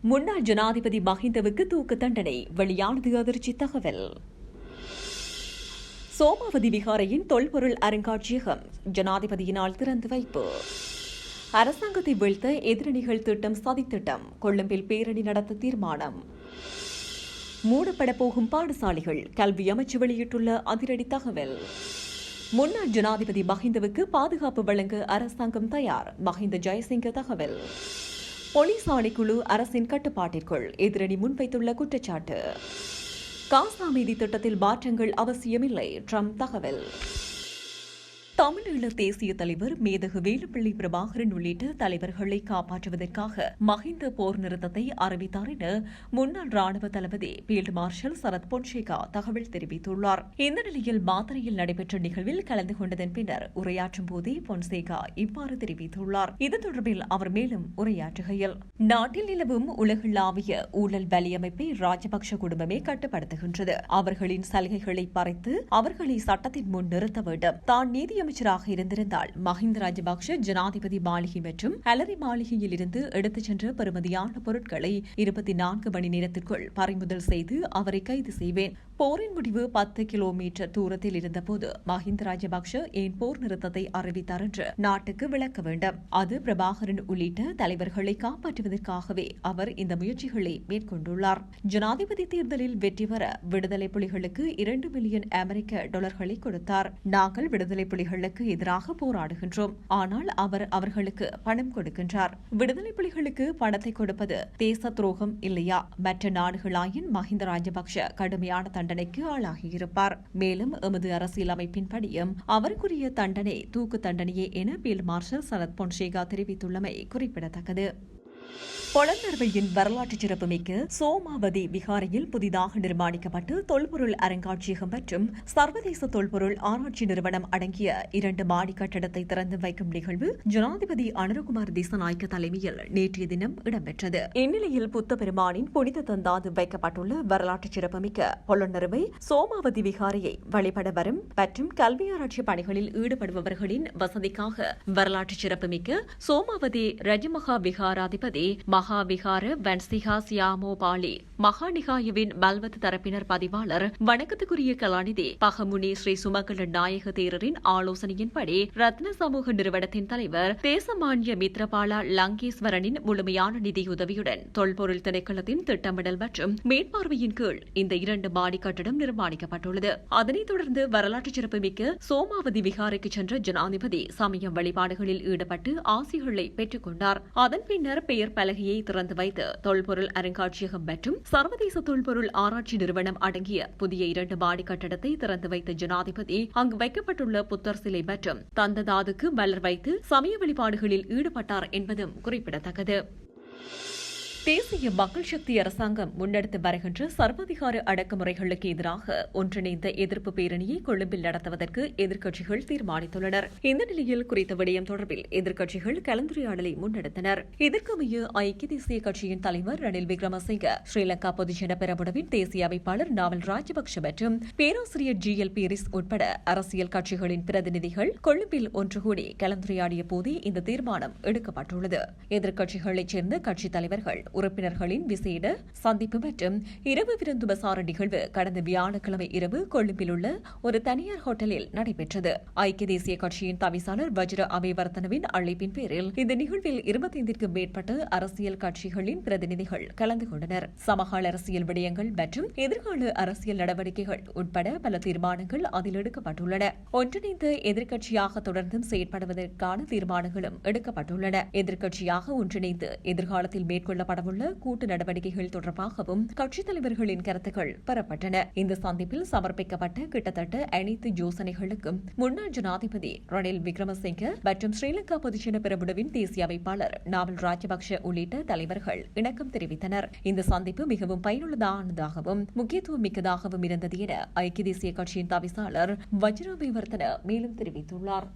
முன்னாள் ஜனாதிபதி மஹிந்தவுக்கு தூக்கு தண்டனை. வெளியானது அதிர்ச்சி தகவல். சோமாவதி விகாரையின் தொல்பொருள் அருங்காட்சியகம் ஜனாதிபதியினால் திறந்து வைப்பு. அரசாங்கத்தை வீழ்த்த எதிரணிகள் திட்டம் சதித்திட்டம். கொழும்பில் பேரணி நடத்த தீர்மானம். மூடப்பட போகும் பாடசாலைகள் கல்வி அமைச்சு வெளியிட்டுள்ள அதிரடி தகவல். முன்னாள் ஜனாதிபதி மஹிந்தவுக்கு பாதுகாப்பு வழங்க அரசாங்கம் தயார். மஹிந்த ஜெயசிங்க தகவல். போலீஸ் ஆணைக்குழு அரசின் கட்டுப்பாட்டிற்குள் எதிரணி முன்வைத்துள்ள குற்றச்சாட்டு. காசா அமைதி திட்டத்தில் மாற்றங்கள் அவசியமில்லை. ட்ரம்ப் தகவல். தமிழீழ தேசிய தலைவர் மேதகு வேலுப்பிள்ளை பிரபாகரன் உள்ளிட்ட தலைவர்களை காப்பாற்றுவதற்காக மஹிந்த போர் நிறுத்தத்தை அறிவித்தார் என முன்னாள் ராணுவ தளபதி பீல்டு மார்ஷல் சரத் பொன்சேகா தகவல் தெரிவித்துள்ளார். இந்த நிலையில் மாத்திரையில் நடைபெற்ற நிகழ்வில் கலந்து கொண்டதன் பின்னர் உரையாற்றும் போதே பொன்சேகா இவ்வாறு தெரிவித்துள்ளார். இது தொடர்பில் அவர் மேலும் உரையாற்றுகையில் நாட்டில் நிலவும் உலகளாவிய ஊழல் வலியமைப்பை ராஜபக்ஷ குடும்பமே கட்டுப்படுத்துகின்றது. அவர்களின் சலுகைகளை பறித்து அவர்களை சட்டத்தின் முன் நிறுத்த வேண்டும். தான் முதலமைச்சராக இருந்திருந்தால் மஹிந்த ராஜபக்ஷ ஜனாதிபதி மாளிகை மற்றும் அலரி மாளிகையில் இருந்து எடுத்துச் சென்ற பெறுமதியான பொருட்களை இருபத்தி நான்கு மணி நேரத்திற்குள் பறிமுதல் செய்து அவரை கைது செய்வேன். போரின் முடிவு பத்து கிலோமீட்டர் தூரத்தில் இருந்தபோது மஹிந்த ராஜபக்ஷ ஏன் போர் நிறுத்தத்தை அறிவித்தார் என்று நாட்டுக்கு விளக்க வேண்டும். அது பிரபாகரன் உள்ளிட்ட தலைவர்களை காப்பாற்றுவதற்காகவே அவர் இந்த முயற்சிகளை மேற்கொண்டுள்ளார். ஜனாதிபதி தேர்தலில் வெற்றி பெற விடுதலை புலிகளுக்கு இரண்டு மில்லியன் அமெரிக்க டாலர்களை கொடுத்தார். நாங்கள் விடுதலை புலிகள் அவர்களுக்கு எதிராக போராடுகின்றோம். ஆனால் அவர் அவர்களுக்கு பணம் கொடுக்கின்றார். விடுதலை புலிகளுக்கு பணத்தை கொடுப்பது தேச துரோகம் இல்லையா? மற்ற நாடுகளாயின் மஹிந்த ராஜபக்ஷ கடுமையான தண்டனைக்கு ஆளாகியிருப்பார். மேலும் எமது அரசியலமைப்பின்படியும் அவருக்குரிய தண்டனை தூக்கு தண்டனையே என பீல் மார்ஷல் சரத் பொன்சேகா தெரிவித்துள்ளமை குறிப்பிடத்தக்கது. பொலந்தர்வையின் வரலாற்று சிறப்புமிக்க சோமாவதி விகாரையில் புதிதாக நிர்மாணிக்கப்பட்டு தொல்பொருள் அருங்காட்சியகம் மற்றும் சர்வதேச தொல்பொருள் ஆராய்ச்சி நிறுவனம் அடங்கிய இரண்டு மாடி கட்டடத்தை திறந்து வைக்கும் நிகழ்வு ஜனாதிபதி அனுரகுமார் திசநாயக்க தலைமையில் நேற்றைய தினம் இடம்பெற்றது. இந்நிலையில் புத்த பெருமானின் புனித தந்தாது வைக்கப்பட்டுள்ள வரலாற்று சிறப்புமிக்க பொலந்தருவை சோமாவதி விகாரையை வழிபட வரும் மற்றும் கல்வி ஆராய்ச்சி பணிகளில் ஈடுபடுபவர்களின் வசதிக்காக வரலாற்று சிறப்புமிக்க சோமாவதி ரஜமகா விகாராதிபதி நீதிபதி மகாவிகார வன்சிகா சியாமோ பாலி மகாநிகாயவின் மல்வத் தரப்பினர் பதிவாளர் வணக்கத்துக்குரிய கலாநிதி பகமுனி ஸ்ரீ சுமங்கல நாயக தேரரின் ஆலோசனையின்படி ரத்ன சமூக நிறுவனத்தின் தலைவர் தேசமானிய மித்ரபாலா லங்கேஸ்வரனின் முழுமையான நிதியுதவியுடன் தொல்பொருள் திணைக்களத்தின் திட்டமிடல் மற்றும் மேற்பார்வையின் கீழ் இந்த இரண்டு மாடி கட்டடம் நிர்மாணிக்கப்பட்டுள்ளது. அதனைத் தொடர்ந்து வரலாற்று சிறப்புமிக்க சோமாவதி விகாரைக்கு சென்ற ஜனாதிபதி சமயம் வழிபாடுகளில் ஈடுபட்டு ஆசிகளை பெற்றுக் கொண்டார். அதன் பின்னர் பெயர் பலகையை திறந்து வைத்து தொல்பொருள் அருங்காட்சியகம் மற்றும் சர்வதேச தொல்பொருள் ஆராய்ச்சி நிறுவனம் அடங்கிய புதிய இரண்டு மாடி கட்டடத்தை திறந்து வைத்த ஜனாதிபதி அங்கு வைக்கப்பட்டுள்ள புத்தர் சிலை மற்றும் தந்ததாதுக்கு மலர் வைத்து சமய வழிபாடுகளில் ஈடுபட்டார் என்பதும் குறிப்பிடத்தக்கது. தேசிய மக்கள் சக்தி அரசாங்கம் முன்னெடுத்து வருகின்ற சர்வாதிகார அடக்குமுறைகளுக்கு எதிராக ஒன்றிணைந்த எதிர்ப்பு பேரணியை கொழும்பில் நடத்துவதற்கு எதிர்க்கட்சிகள் தீர்மானித்துள்ளனர். இந்த நிலையில் குறித்த விடயம் தொடர்பில் எதிர்க்கட்சிகள் கலந்துரையாடலை முன்னெடுத்தனர். இதற்கமைய ஐக்கிய தேசிய கட்சியின் தலைவர் ரணில் விக்ரமசிங்க ஸ்ரீலங்கா பொதுஜன பெரமுடவின் தேசிய அமைப்பாளர் நாவல் ராஜபக்ஷ மற்றும் பேராசிரியர் ஜி. எல். பீரிஸ் உட்பட அரசியல் கட்சிகளின் பிரதிநிதிகள் கொழும்பில் ஒன்று கூடி கலந்துரையாடிய போதே இந்த தீர்மானம் எடுக்கப்பட்டுள்ளது. எதிர்க்கட்சிகளைச் சேர்ந்த கட்சித் தலைவர்கள் உறுப்பினர்களின் விசேட சந்திப்பு மற்றும் இரவு விருந்து பசார நிகழ்வு கடந்த வியாழக்கிழமை இரவு கொழும்பில் உள்ள ஒரு தனியார் ஹோட்டலில் நடைபெற்றது. ஐக்கிய தேசிய கட்சியின் தவிசாளர் வஜ்ர அபிவர்த்தனவின் அழைப்பின் பேரில் இந்த நிகழ்வில் இருபத்தைந்திற்கும் மேற்பட்ட அரசியல் கட்சிகளின் பிரதிநிதிகள் கலந்து கொண்டனர். சமகால அரசியல் விடயங்கள் மற்றும் எதிர்கால அரசியல் நடவடிக்கைகள் உட்பட பல தீர்மானங்கள் அதில் எடுக்கப்பட்டுள்ளன. ஒன்றிணைந்த எதிர்க்கட்சியாக தொடர்ந்தும் செயற்படுவதற்கான தீர்மானங்களும் எடுக்கப்பட்டுள்ளன. எதிர்க்கட்சியாக ஒன்றிணைந்து எதிர்காலத்தில் மேற்கொள்ளப்பட உள்ள கூட்டு நடவடிக்கைகள் தொடர்பாகவும் கட்சித் தலைவர்களின் கருத்துக்கள் பெறப்பட்டன இந்த சந்திப்பில் சமர்ப்பிக்கப்பட்ட கிட்டத்தட்ட அனைத்து யோசனைகளுக்கும் முன்னாள் ஜனாதிபதி ரணில் விக்ரமசிங்க மற்றும் ஸ்ரீலங்கா பொதுஜன பெரமுனவின் தேசிய அமைப்பாளர் நாவல் ராஜபக்ஷ உள்ளிட்ட தலைவர்கள் இணக்கம் தெரிவித்தனர். இந்த சந்திப்பு மிகவும் பயனுள்ளதானதாகவும் முக்கியத்துவம் மிக்கதாகவும் இருந்தது என ஐக்கிய தேசிய கட்சியின் தவிசாளர் வஜ்ராபிவர்த்தன மேலும் தெரிவித்துள்ளார்.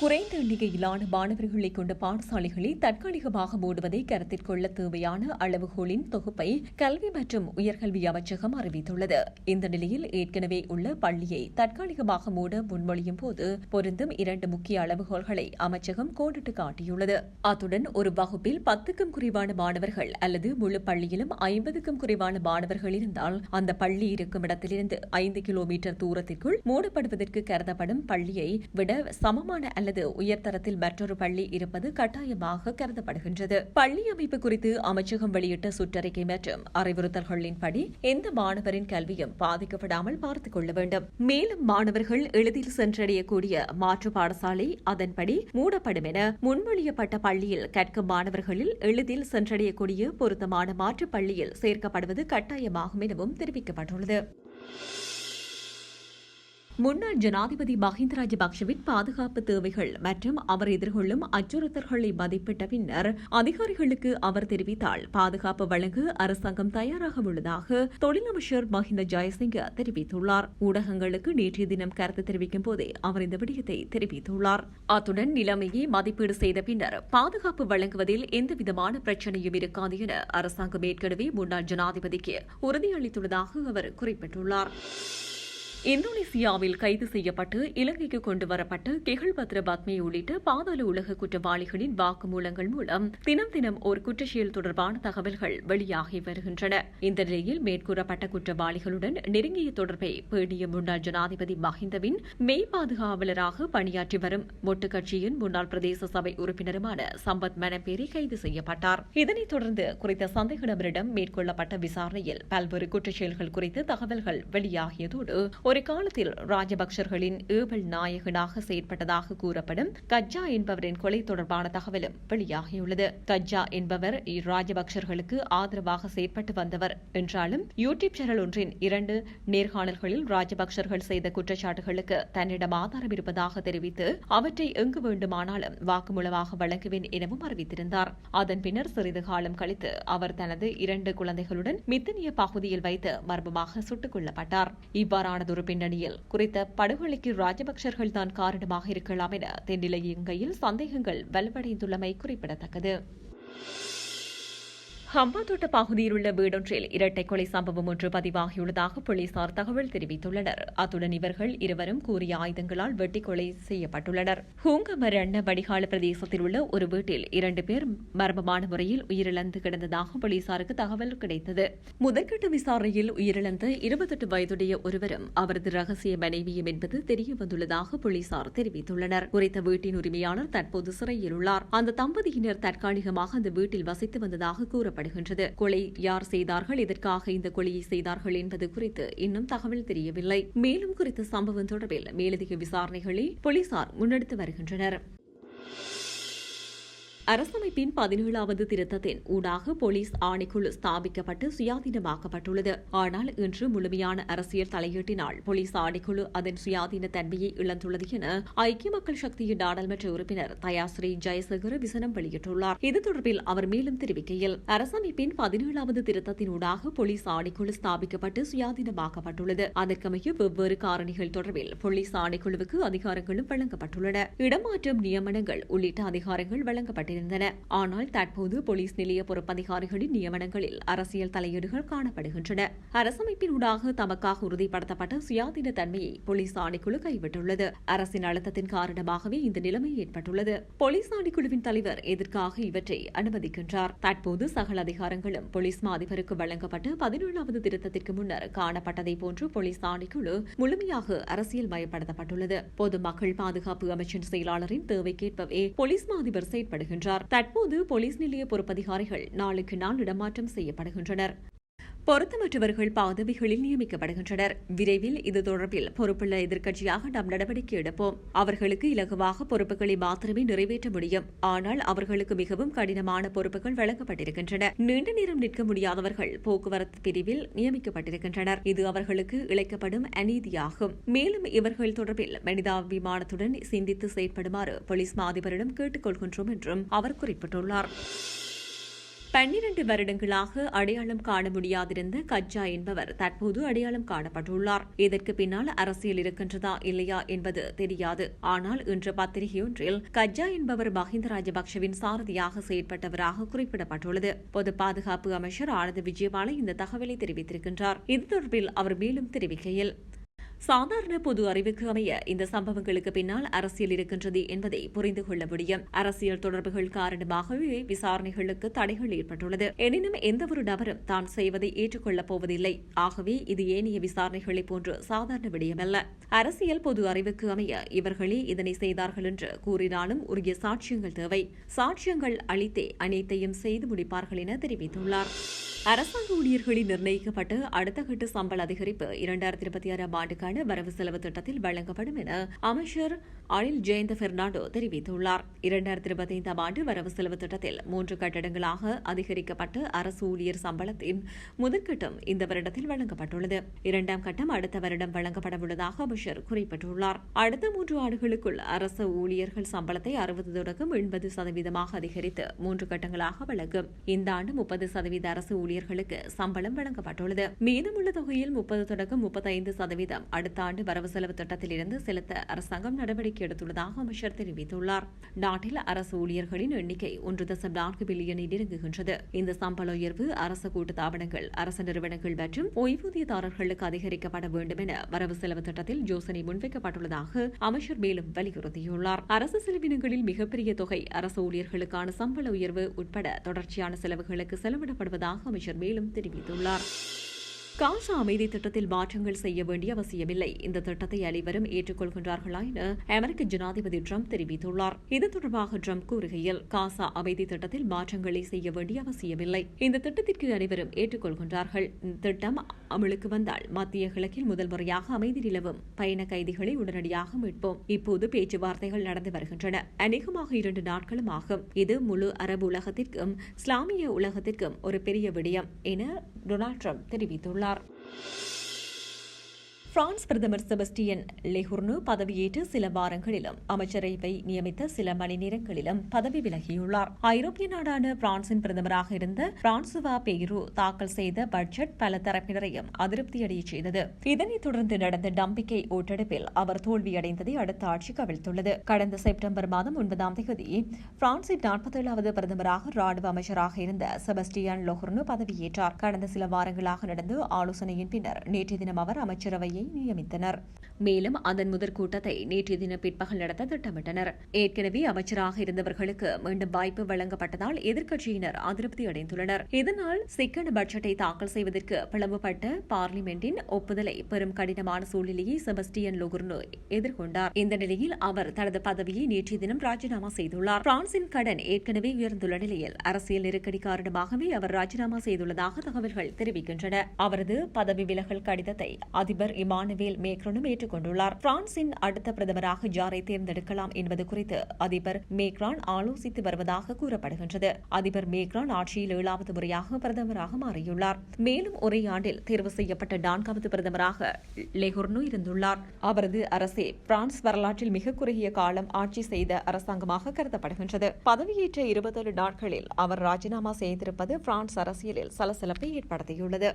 குறைந்த எண்ணிக்கையிலான மாணவர்களை கொண்ட பாடசாலைகளை தற்காலிகமாக மூடுவதை கருத்தில் கொள்ள தேவையான அளவுகோலின் தொகுப்பை கல்வி மற்றும் உயர்கல்வி அமைச்சகம் அறிவித்துள்ளது. இந்த நிலையில் ஏற்கனவே உள்ள பள்ளியை தற்காலிகமாக மூட முன்மொழியும் போது பொருந்தும் இரண்டு முக்கிய அளவுகோல்களை அமைச்சகம் கோடிட்டு காட்டியுள்ளது. அத்துடன் ஒரு வகுப்பில் பத்துக்கும் குறைவான மாணவர்கள் அல்லது முழு பள்ளியிலும் ஐம்பதுக்கும் குறைவான மாணவர்கள் இருந்தால் அந்த பள்ளி இருக்கும் இடத்திலிருந்து ஐந்து கிலோமீட்டர் தூரத்திற்குள் மூடப்படுவதற்கு கருதப்படும் பள்ளியை விட சமமான அல்லது உயர்தரத்தில் மற்றொரு பள்ளி இருப்பது கட்டாயமாக கருதப்படுகின்றது. பள்ளி அமைப்பு குறித்து அமைச்சகம் வெளியிட்ட சுற்றறிக்கை மற்றும் அறிவுறுத்தல்களின்படி எந்த மாணவரின் கல்வியும் பாதிக்கப்படாமல் பார்த்துக் கொள்ள வேண்டும். மேலும் மாணவர்கள் எளிதில் சென்றடையக்கூடிய மாற்று பாடசாலை அதன்படி மூடப்படும் என முன்மொழியப்பட்ட பள்ளியில் கற்கும் மாணவர்களில் எளிதில் சென்றடையக்கூடிய பொருத்தமான மாற்று பள்ளியில் சேர்க்கப்படுவது கட்டாயமாகும் எனவும் தெரிவிக்கப்பட்டுள்ளது. முன்னாள் ஜனாதிபதி மஹிந்த ராஜபக்சவின் பாதுகாப்பு தேவைகள் மற்றும் அவர் எதிர்கொள்ளும் அச்சுறுத்தல்களை மதிப்பிட்ட பின்னர் அதிகாரிகளுக்கு அவர் தெரிவித்தால் பாதுகாப்பு வழங்க அரசாங்கம் தயாராக உள்ளதாக தொழில் அமைச்சர் மஹிந்த ஜெயசிங்க தெரிவித்துள்ளார். ஊடகங்களுக்கு நேற்றைய தினம் கருத்து தெரிவிக்கும் போதே அவர் இந்த விடயத்தை தெரிவித்துள்ளார். அத்துடன் நிலைமையை மதிப்பீடு செய்த பின்னர் பாதுகாப்பு வழங்குவதில் எந்தவிதமான பிரச்சனையும் இருக்காது என அரசாங்கம் ஏற்கனவே முன்னாள் ஜனாதிபதிக்கு உறுதியளித்துள்ளதாக அவர் குறிப்பிட்டுள்ளார். இந்தோனேசியாவில் கைது செய்யப்பட்டு இலங்கைக்கு கொண்டு வரப்பட்ட கெகழ்பத்ர பத்மே உள்ளிட்ட பாதாள உலக குற்றவாளிகளின் வாக்குமூலங்கள் மூலம் தினம் தினம் ஒரு குற்றச்செயல் தொடர்பான தகவல்கள் வெளியாகி வருகின்றன. இந்த நிலையில் மேற்கூறப்பட்ட குற்றவாளிகளுடன் நெருங்கிய தொடர்பை பேடிய முன்னாள் ஜனாதிபதி மஹிந்தவின் மெய் பாதுகாவலராக பணியாற்றி வரும் மொட்டு கட்சியின் முன்னாள் பிரதேச சபை உறுப்பினருமான சம்பத் மனப்பேரி கைது செய்யப்பட்டார். இதனைத் தொடர்ந்து குறித்த சந்தேக நபரிடம் மேற்கொள்ளப்பட்ட விசாரணையில் பல்வேறு குற்றச்செயல்கள் குறித்து தகவல்கள் வெளியாகியதோடு ஒரு ஒரு காலத்தில் ராஜபக்சர்களின் ஏவல் நாயகனாக செயற்பட்டதாக கூறப்படும் கஜ்ஜா என்பவரின் கொலை தொடர்பான தகவலும் வெளியாகியுள்ளது. கஜ்ஜா என்பவர் ராஜபக்சர்களுக்கு ஆதரவாக செயற்பட்டு வந்தவர். என்றாலும் யூடியூப் சேனல் ஒன்றின் இரண்டு நேர்காணல்களில் ராஜபக்சர்கள் செய்த குற்றச்சாட்டுகளுக்கு தன்னிடம் ஆதாரம் இருப்பதாக தெரிவித்து அவற்றை எங்கு வேண்டுமானாலும் வாக்குமூலமாக வழங்குவேன் எனவும் அறிவித்திருந்தார். அதன் பின்னர் சிறிது காலம் கழித்து அவர் தனது இரண்டு குழந்தைகளுடன் மித்தனிய பகுதியில் வைத்து மர்மமாக சுட்டுக் கொல்லப்பட்டார். இவ்வாறானதொரு பின்னணியில் குறித்த படுகொலைக்கு ராஜபக்சர்கள் தான் காரணமாக இருக்கலாம் என தென்னிலையங்கையில் சந்தேகங்கள் வலுவடைந்துள்ளமை குறிப்பிடத்தக்கது. ஹம்பாந்தோட்ட பகுதியில் உள்ள வீடொன்றில் இரட்டை கொலை சம்பவம் ஒன்று பதிவாகியுள்ளதாக போலீசார் தகவல் தெரிவித்துள்ளனர். அத்துடன் இவர்கள் இருவரும் கூறிய ஆயுதங்களால் வெட்டி கொலை செய்யப்பட்டுள்ளனர். ஹூங்கமரண்ண வடிகால பிரதேசத்தில் உள்ள ஒரு வீட்டில் இரண்டு பேர் மர்மமான முறையில் உயிரிழந்து கிடந்ததாக போலீசாருக்கு தகவல் கிடைத்தது. முதற்கட்ட விசாரணையில் உயிரிழந்த இருபத்தெட்டு வயதுடைய ஒருவரும் அவரது ரகசிய மனைவியும் என்பது தெரிய வந்துள்ளதாக போலீசார் தெரிவித்துள்ளனர். குறித்த வீட்டின் உரிமையாளர் தற்போது சிறையில் உள்ளார். அந்த தம்பதியினர் தற்காலிகமாக அந்த வீட்டில் வசித்து வந்ததாக கூறப்படுகிறது கூறப்படுகின்றது கொலை யார் செய்தார்கள்? இதற்காக இந்த கொலையை செய்தார்கள் என்பது குறித்து இன்னும் தகவல் தெரியவில்லை. மேலும் குறித்த சம்பவம் தொடர்பில் மேலதிக விசாரணைகளை போலீசார் முன்னெடுத்து வருகின்றனர். அரசமைப்பின் பதினேழாவது திருத்தத்தின் ஊடாக போலீஸ் ஆணைக்குழு ஸ்தாபிக்கப்பட்டு சுயாதீனமாக்கப்பட்டுள்ளது. ஆனால் இன்று முழுமையான அரசியல் தலையீட்டினால் போலீஸ் ஆணைக்குழு அதன் சுயாதீன தன்மையை இழந்துள்ளது என ஐக்கிய மக்கள் சக்தியின் நாடாளுமன்ற உறுப்பினர் தயாஸ்ரீ ஜெயசேகர விசனம் வெளியிட்டுள்ளார். இது தொடர்பில் அவர் மேலும் தெரிவிக்கையில் அரசமைப்பின் பதினேழாவது திருத்தத்தின் ஊடாக போலீஸ் ஆணைக்குழு ஸ்தாபிக்கப்பட்டு சுயாதீனமாக்கப்பட்டுள்ளது. அதற்கமைய வெவ்வேறு காரணிகள் தொடர்பில் போலீஸ் ஆணைக்குழுவுக்கு அதிகாரங்களும் வழங்கப்பட்டுள்ளன. இடமாற்றம் நியமனங்கள் உள்ளிட்ட அதிகாரங்கள் இருந்தன. ஆனால் தற்போது போலீஸ் நிலைய பொறுப்பதிகாரிகளின் நியமனங்களில் அரசியல் தலையீடுகள் காணப்படுகின்றன. அரசமைப்பின் ஊடாக தமக்காக உறுதிப்படுத்தப்பட்ட சுயாதீன தன்மையை போலீஸ் ஆணைக்குழு கைவிட்டுள்ளது. அரசின் அழுத்தத்தின் காரணமாகவே இந்த நிலைமை ஏற்பட்டுள்ளது. போலீஸ் ஆணைக்குழுவின் தலைவர் எதற்காக இவற்றை அனுமதிக்கின்றார்? தற்போது சகல அதிகாரங்களும் போலீஸ் மா அதிபருக்கு வழங்கப்பட்டு பதினேழாவது திருத்தத்திற்கு முன்னர் காணப்பட்டதை போன்று போலீஸ் ஆணைக்குழு முழுமையாக அரசியல் மயப்படுத்தப்பட்டுள்ளது. பொதுமக்கள் பாதுகாப்பு அமைச்சின் செயலாளரின் தேவைக்கேற்பவே போலீஸ் மாதிபர் அதிபர் செயற்படுகின்றார் தற்போது போலீஸ் நிலைய பொறுப்பதிகாரிகள் நாளுக்கு நாள் இடமாற்றம் செய்யப்படுகின்றனர். பொருத்தமற்றவர்கள் பதவிகளில் நியமிக்கப்படுகின்றனர். விரைவில் இது தொடர்பில் பொறுப்புள்ள எதிர்க்கட்சியாக நாம் நடவடிக்கை எடுப்போம். அவர்களுக்கு இலகுவாக பொறுப்புகளை மாத்திரமே நிறைவேற்ற முடியும். ஆனால் அவர்களுக்கு மிகவும் கடினமான பொறுப்புகள் வழங்கப்பட்டிருக்கின்றன. நீண்ட நேரம் நிற்க முடியாதவர்கள் போக்குவரத்து பிரிவில் நியமிக்கப்பட்டிருக்கின்றனர். இது அவர்களுக்கு இழைக்கப்படும் அநீதியாகும். மேலும் இவர்கள் தொடர்பில் மனிதாபிமானத்துடன் சிந்தித்து செயற்படுமாறு போலீஸ் மாதிபரிடம் கேட்டுக் கொள்கின்றோம் என்றும் அவர் குறிப்பிட்டுள்ளார். பன்னிரண்டு வருடங்களாக அடையாளம் காண முடியாதிருந்த கஜா என்பவர் தற்போது அடையாளம் காணப்பட்டுள்ளார். இதற்கு பின்னால் அரசியல் இருக்கின்றதா இல்லையா என்பது தெரியாது. ஆனால் இன்று பத்திரிகையொன்றில் கஜா என்பவர் மஹிந்த ராஜபக்சவின் சாரதியாக செயற்பட்டவராக குறிப்பிடப்பட்டுள்ளது. பொது பாதுகாப்பு அமைச்சர் ஆனந்த் விஜயபால இந்த தகவலை தெரிவித்திருக்கின்றார். இது தொடர்பில் அவர் மேலும் தெரிவிக்கையில் சாதாரண பொது அறிவுக்கு அமைய இந்த சம்பவங்களுக்கு பின்னால் அரசியல் இருக்கின்றது என்பதை புரிந்து கொள்ள முடியும். அரசியல் தொடர்புகள் காரணமாகவே விசாரணைகளுக்கு தடைகள் ஏற்பட்டுள்ளது. எனினும் எந்தவொரு நபரும் தான் செய்வதை ஏற்றுக்கொள்ளப் போவதில்லை. ஆகவே இது ஏனைய விசாரணைகளைப் போன்று சாதாரண விடயமல்ல. அரசியல் பொது அறிவுக்கு அமைய இவர்களே இதனை செய்தார்கள் என்று கூறினாலும் உரிய சாட்சியங்கள் தேவை. சாட்சியங்கள் அளித்தே அனைத்தையும் செய்து முடிப்பார்கள் என தெரிவித்துள்ளார். அரசாங்க ஊழியர்களில் நிர்ணயிக்கப்பட்டு அடுத்த கட்ட சம்பள அதிகரிப்பு இரண்டாயிரத்தி இருபத்தி ஆறாம் வரவு செலவு திட்டத்தில் வழங்கப்படும் என அமைச்சர் அனில் ஜெயந்த பெர்னாண்டோ தெரிவித்துள்ளார். இரண்டாயிரத்தி இருபத்தைந்தாம் ஆண்டு வரவு செலவு திட்டத்தில் மூன்று கட்டடங்களாக அதிகரிக்கப்பட்டு அரசு ஊழியர் சம்பளத்தின் முதற்கட்டம் இந்த வருடத்தில் வழங்கப்பட்டுள்ளது. இரண்டாம் கட்டம் அடுத்த வருடம் வழங்கப்படவுள்ளதாக அமைச்சர் குறிப்பிட்டுள்ளார். அடுத்த மூன்று ஆண்டுகளுக்குள் அரசு ஊழியர்கள் சம்பளத்தை அறுபது தொடக்கம் எண்பது சதவீதமாக அதிகரித்து மூன்று கட்டங்களாக வழங்கும் இந்த ஆண்டு முப்பது சதவீத அரசு ஊழியர்களுக்கு சம்பளம் வழங்கப்பட்டுள்ளது. மீதமுள்ள தொகையில் முப்பது தொடக்கம் முப்பத்தைந்து சதவீதம் அடுத்த ஆண்டு வரவு செலவு திட்டத்திலிருந்து செலுத்த அரசாங்கம் நடவடிக்கை நடவடிக்கை எடுத்துள்ளதாக அமைச்சர் தெரிவித்துள்ளார். நாட்டில் அரசு ஊழியர்களின் எண்ணிக்கை ஒன்று தசம் நான்கு பில்லியனை நெருங்குகின்றது. இந்த சம்பள உயர்வு அரசு கூட்டு தாபனங்கள் அரசு நிறுவனங்கள் மற்றும் ஓய்வூதியதாரர்களுக்கு அதிகரிக்கப்பட வேண்டும் என வரவு செலவு திட்டத்தில் யோசனை முன்வைக்கப்பட்டுள்ளதாக அமைச்சர் மேலும் வலியுறுத்தியுள்ளார். அரசு செலவினங்களில் மிகப்பெரிய தொகை அரசு ஊழியர்களுக்கான சம்பள உயர்வு உட்பட தொடர்ச்சியான செலவுகளுக்கு செலவிடப்படுவதாக அமைச்சர் மேலும் தெரிவித்துள்ளார். காசா அமைதி திட்டத்தில் மாற்றங்கள் செய்ய வேண்டிய அவசியமில்லை. இந்த திட்டத்தை அனைவரும் ஏற்றுக்கொள்கின்றார்களா என அமெரிக்க ஜனாதிபதி ட்ரம்ப் தெரிவித்துள்ளார். இது தொடர்பாக ட்ரம்ப் கூறுகையில் காசா அமைதி திட்டத்தில் மாற்றங்களை செய்ய வேண்டிய அவசியமில்லை. இந்த திட்டத்திற்கு அனைவரும் ஏற்றுக்கொள்கின்றார்கள். இந்த திட்டம் அமலுக்கு வந்தால் மத்திய கிழக்கில் முதல் முறையாக அமைதி நிலவும். பயண கைதிகளை உடனடியாக மீட்போம். இப்போது பேச்சுவார்த்தைகள் நடந்து வருகின்றன. அநேகமாக இரண்டு நாட்களும் ஆகும். இது முழு அரபு உலகத்திற்கும் இஸ்லாமிய உலகத்திற்கும் ஒரு பெரிய விடயம் என டொனால்ட் ட்ரம்ப் தெரிவித்துள்ளார். вебинар பிரான்ஸ் பிரதமர் செபஸ்டியன் லெஹுர்னு பதவியேற்று சில வாரங்களிலும் அமைச்சரவை நியமித்த சில மணி நேரங்களிலும் பதவி விலகியுள்ளார். ஐரோப்பிய நாடான பிரான்சின் பிரதமராக இருந்த பிரான்சுவா பேரு தாக்கல் செய்த பட்ஜெட் பல தரப்பினரையும் அதிருப்தியடைய செய்தது. இதனைத் தொடர்ந்து நடந்த நம்பிக்கை ஓட்டெடுப்பில் அவர் தோல்வியடைந்ததை அடுத்த ஆட்சி கவிழ்த்துள்ளது. கடந்த செப்டம்பர் மாதம் ஒன்பதாம் தேதி பிரான்சின் நாற்பத்தேழாவது பிரதமராக ராணுவ அமைச்சராக இருந்த செபஸ்டியன் லொஹர்னு பதவியேற்றார். கடந்த சில வாரங்களாக நடந்த ஆலோசனையின் பின்னர் நேற்றைய தினம் அவர் அமைச்சரவையை நியமித்தனர். மேலும் அதன் முதற் கூட்டத்தை நேற்றைய தின பிற்பகல் நடத்த திட்டமிட்டனர். ஏற்கனவே அமைச்சராக இருந்தவர்களுக்கு மீண்டும் வாய்ப்பு வழங்கப்பட்டதால் எதிர்க்கட்சியினர் அதிருப்தி அடைந்துள்ளனர். இதனால் சிக்கன பட்ஜெட்டை தாக்கல் செய்வதற்கு பிளவுபட்ட பார்லிமெண்டின் ஒப்புதலை பெரும் கடினமான சூழ்நிலையை செபஸ்டியன் லொகுர்னோ எதிர்கொண்டார். இந்த நிலையில் அவர் தனது பதவியை நேற்றைய தினம் ராஜினாமா செய்துள்ளார். பிரான்சின் கடன் ஏற்கனவே உயர்ந்துள்ள நிலையில் அரசியல் நெருக்கடி காரணமாகவே அவர் ராஜினாமா செய்துள்ளதாக தகவல்கள் தெரிவிக்கின்றன. அவரது பதவி விலகல் கடிதத்தை அதிபர் இமா இமானுவேல் மேக்ரோனும் ஏற்றுக்கொண்டுள்ளார். பிரான்சின் அடுத்த பிரதமராக ஜாரை தேர்ந்தெடுக்கலாம் என்பது குறித்து அதிபர் மேக்ரான் ஆலோசித்து வருவதாக கூறப்படுகின்றது. அதிபர் மேக்ரான் ஆட்சியில் ஏழாவது முறையாக பிரதமராக மாறியுள்ளார். மேலும் ஒரே ஆண்டில் தேர்வு செய்யப்பட்ட நான்காவது பிரதமராக லெகுர்னு இருந்துள்ளார். அவரது அரசே பிரான்ஸ் வரலாற்றில் மிக குறுகிய காலம் ஆட்சி செய்த அரசாங்கமாக கருதப்படுகின்றது. பதவியேற்ற இருபத்தேழு நாட்களில் அவர் ராஜினாமா செய்திருப்பது பிரான்ஸ் அரசியலில் சலசலப்பை ஏற்படுத்தியுள்ளது.